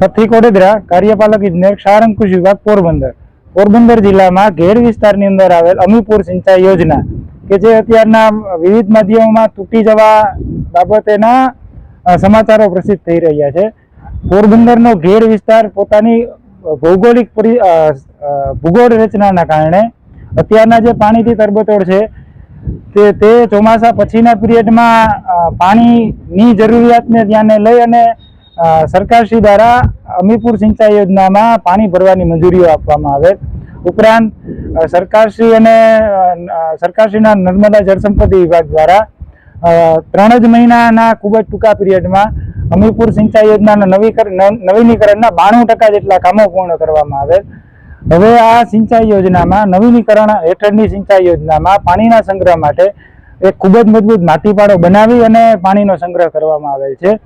પથ્થરી કોડેદરા કાર્યપાલક ઇજનેર ક્ષારંકુશ વિભાગ પોરબંદર. પોરબંદર જિલ્લામાં ઘેર વિસ્તારની અંદર આવેલ અમીપુર સિંચાઈ યોજના કે જે અત્યારના વિવિધ માધ્યમોમાં તૂટી જવા બાબતેના સમાચારો પ્રસિદ્ધ થઈ રહ્યા છે. પોરબંદરનો ઘેર વિસ્તાર પોતાની ભૌગોલિક ભૂગોળ રચનાના કારણે અત્યારના જે પાણીથી તરબતોડ છે, તે તે ચોમાસા પછીના પિરિયડમાં પાણીની જરૂરિયાતને ધ્યાને લઈ અને સરકારશ્રી દ્વારા અમીપુર સિંચાઈ યોજનામાં પાણી ભરવાની મંજૂરીઓ આપવામાં આવે. ઉપરાંત સરકારશ્રી અને સરકારશ્રીના નર્મદા જળસંપત્તિ વિભાગ દ્વારા ત્રણ જ મહિનાના ખૂબ જ ટૂંકા પિરિયડમાં અમીપુર સિંચાઈ યોજનાના નવીકરણ નવ- નવીનીકરણના બાણું ટકા જેટલા કામો પૂર્ણ કરવામાં આવે. હવે આ સિંચાઈ યોજનામાં નવીનીકરણ હેઠળની સિંચાઈ યોજનામાં પાણીના સંગ્રહ માટે એક ખૂબ જ મજબૂત માટીપાડો બનાવી અને પાણીનો સંગ્રહ કરવામાં આવેલ છે.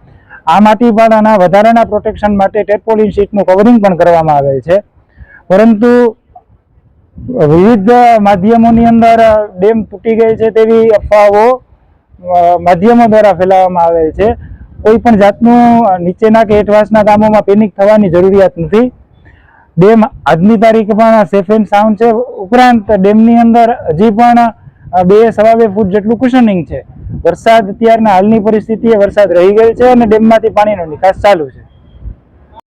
આ આના વધારાના પ્રોટેક્શન માટે ટેટપોલિન શીટનું કવરિંગ પણ કરવામાં આવે છે. પરંતુ વિવિધ માધ્યમોની અંદર ડેમ તૂટી ગઈ છે તેવી અફવાઓ માધ્યમો દ્વારા ફેલાવવામાં આવે છે. કોઈ પણ જાતનું નીચેના કે હેઠવાસના ગામોમાં પેનિક થવાની જરૂરિયાત નથી. ડેમ આજની તારીખ પણ સેફ એન્ડ સાઉન્ડ છે. ઉપરાંત ડેમની અંદર હજી પણ બે સવા બે ફૂટ જેટલું કુશનિંગ છે. વરસાદ અત્યારના હાલની પરિસ્થિતિએ વરસાદ રહી ગયો છે અને ડેમમાંથી પાણીનો નિકાસ ચાલુ છે.